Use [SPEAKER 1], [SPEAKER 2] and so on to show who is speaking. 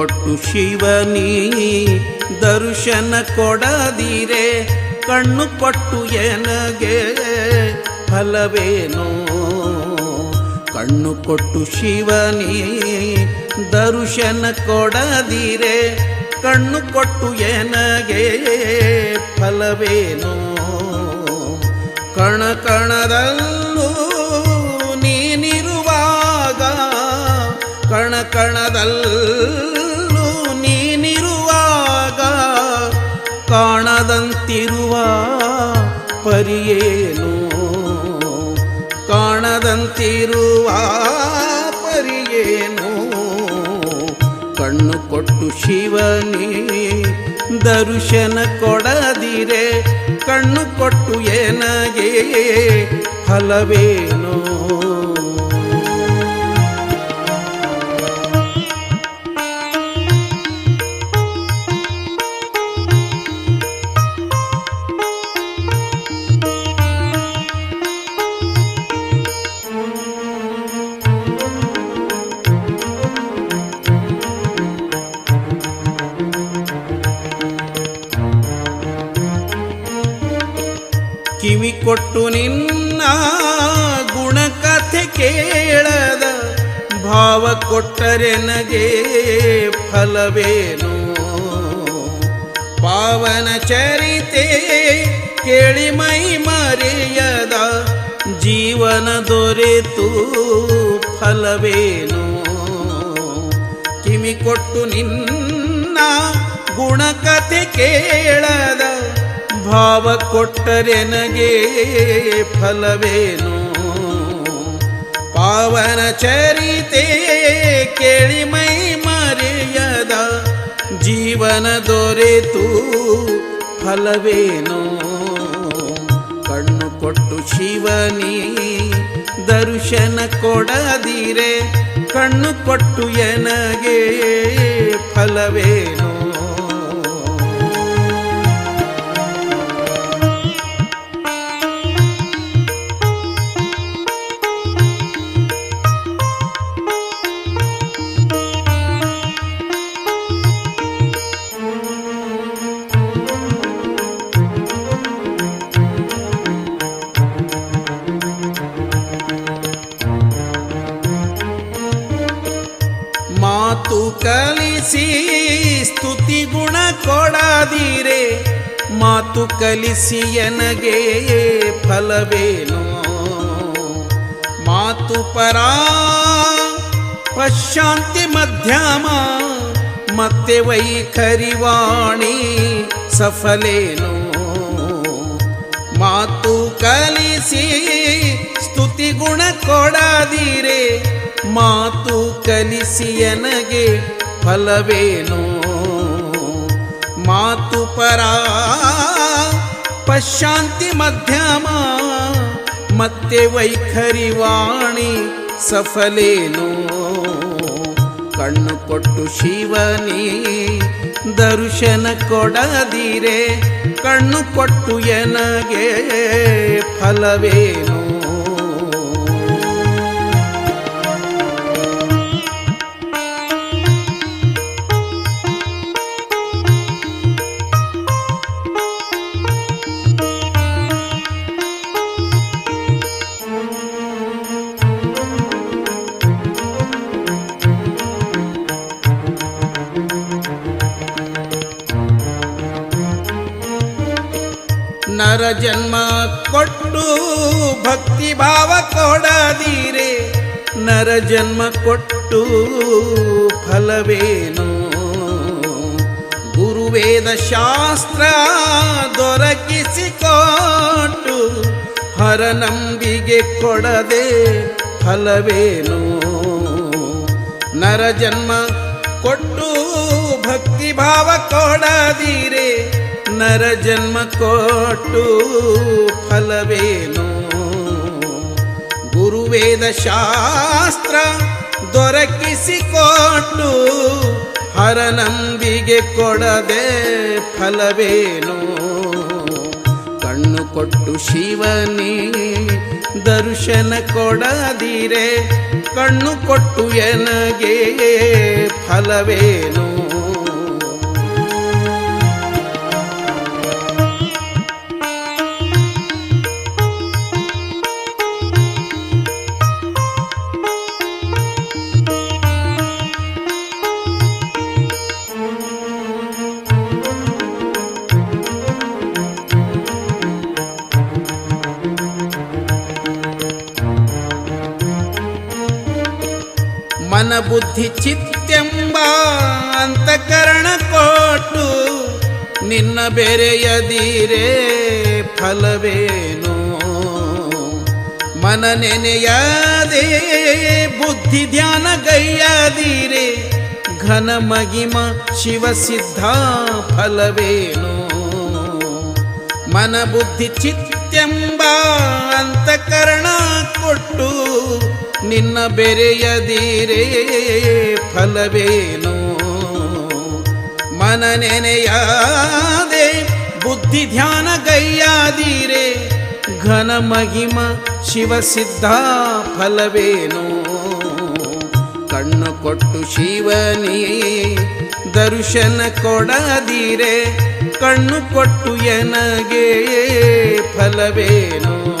[SPEAKER 1] ಕೊಟ್ಟು ಶಿವನೀ, ದರ್ಶನ ಕೊಡದಿರೆ, ಕಣ್ಣು ಕೊಟ್ಟು ಎನಗೆ ಫಲವೇನು? ಕಣ್ಣು ಕೊಟ್ಟು ಶಿವನೀ, ದರ್ಶನ ಕೊಡದಿರೆ, ಕಣ್ಣು ಕೊಟ್ಟು ಎನಗೆ ಫಲವೇನು? ಕಣ ಕಣದಲ್ಲೂ ನೀನಿರುವಾಗ, ಕಣ ಕಣದಲ್ಲೂ ಕಾಣದಂತಿರುವ ಪರಿಯೇನು? ಕಾಣದಂತಿರುವ ಪರಿಯೇನು? ಕಣ್ಣು ಕೊಟ್ಟು ಶಿವನೇ ದರ್ಶನ ಕೊಡದಿರೆ. ಕಣ್ಣು ಕೊಟ್ಟು ಏನಗೆ ಫಲವೇನೋ? ಕಿವಿ ಕೊಟ್ಟು ನಿನ್ನ ಗುಣಕಥೆ ಕೇಳದ ಭಾವ ಕೊಟ್ಟರೆ ನಗೆ ಫಲವೇನು? ಪಾವನ ಚರಿತೆ ಕೇಳಿ ಮೈ ಮರೆಯದ ಜೀವನ ದೊರೆತು ಫಲವೇನು? ಕಿವಿ ಕೊಟ್ಟು ನಿನ್ನ ಗುಣಕಥೆ ಕೇಳದ ಭಾವ ಕೊಟ್ಟರೆ ನಗೆ ಫಲವೇನು? ಪಾವನ ಚರಿತೆ ಕೇಳಿ ಮೈ ಮರೆಯದ ಜೀವನ ದೊರೆತು ಫಲವೇನು? ಕಣ್ಣು ಕೊಟ್ಟು ಶಿವನಿ, ದರ್ಶನ ಕೊಡದಿರೆ, ಕಣ್ಣು ಕೊಟ್ಟು ಎನಗೆ ಫಲವೇನು? ಮಾತು ಕಲಿಸಿ ಎನಗೆ ಫಲವೇನು? ಮಾತು ಪರ ಪಶಾಂತಿ ಮಧ್ಯಮ, ಮತ್ತೆ ವೈಖರಿವಾಣಿ ಸಫಲೇನು? ಮಾತು ಕಲಿಸಿ ಸ್ತುತಿ ಗುಣ ಕೊಡದಿರೆ, ಮಾತು ಕಲಿಸಿ ಎನಗೆ ಫಲವೇನು? ಮಾತು ಪರ ಪಶಾಂತಿ ಮಧ್ಯಮ ಮತ್ತೆ ವೈಖರಿವಾಣಿ ಸಫಲೇನು. ಕಣ್ಣು ಕೊಟ್ಟು ಶಿವನಿ ದರ್ಶನ ಕೊಡದಿರೆ ಕಣ್ಣು ಕೊಟ್ಟು ಎನಗೆ ಫಲವೇನು. ನರ ಜನ್ಮ ಕೊಟ್ಟು ಭಕ್ತಿ ಭಾವ ಕೊಡದಿರೆ. ನರ ಜನ್ಮ ಕೊಟ್ಟು ಫಲವೇನು? ಗುರುವೇದ ಶಾಸ್ತ್ರ ದೊರಕಿಸಿಕೊಟ್ಟು ಹರನಂಬಿಗೆ ಕೊಡದೆ ಫಲವೇನು? ನರ ಜನ್ಮ ಕೊಟ್ಟು ಭಕ್ತಿ ಭಾವ ಕೊಡದಿರೆ. ನರ ಜನ್ಮ ಕೊಟ್ಟು ಫಲವೇನು? ಗುರುವೇದ ಶಾಸ್ತ್ರ ದೊರಕಿಸಿಕೊಟ್ಟು ಹರನಂಬಿಗೆ ಕೊಡದೆ ಫಲವೇನು? ಕಣ್ಣು ಕೊಟ್ಟು ಶಿವನೇ ದರ್ಶನ ಕೊಡದಿರೆ, ಕಣ್ಣು ಕೊಟ್ಟು ಎನಗೆ ಫಲವೇನು? ಮನ ಬುದ್ಧಿ ಚಿತ್ತೆಂಬ ಅಂತಕರಣ ಕೊಟ್ಟು ನಿನ್ನ ಬೆರೆಯದಿರೇ ಫಲವೇನು? ಮನ ನೆನೆಯದೆ ಬುದ್ಧಿ ಧ್ಯಾನ ಗೈಯದಿರೆ ಘನ ಮಗಿಮ ಶಿವಸಿದ್ಧ ಫಲವೇನು? ಮನ ಬುದ್ಧಿ ಚಿತ್ತೆಂಬ ಅಂತಕರಣ ಕೊಟ್ಟು ನಿನ್ನ ಬೆರೆಯದಿರೇ ಫಲವೇನು? ಮನ ನೆನೆಯಾದೆ ಬುದ್ಧಿ ಧ್ಯಾನ ಗೈಯಾದಿರೆ ಘನ ಮಹಿಮ ಶಿವಸಿದ್ಧ ಫಲವೇನು? ಕಣ್ಣು ಕೊಟ್ಟು ಶಿವನೇ, ದರ್ಶನ ಕೊಡದಿರೆ? ಕಣ್ಣು ಕೊಟ್ಟು ಎನಗೆ ಫಲವೇನು?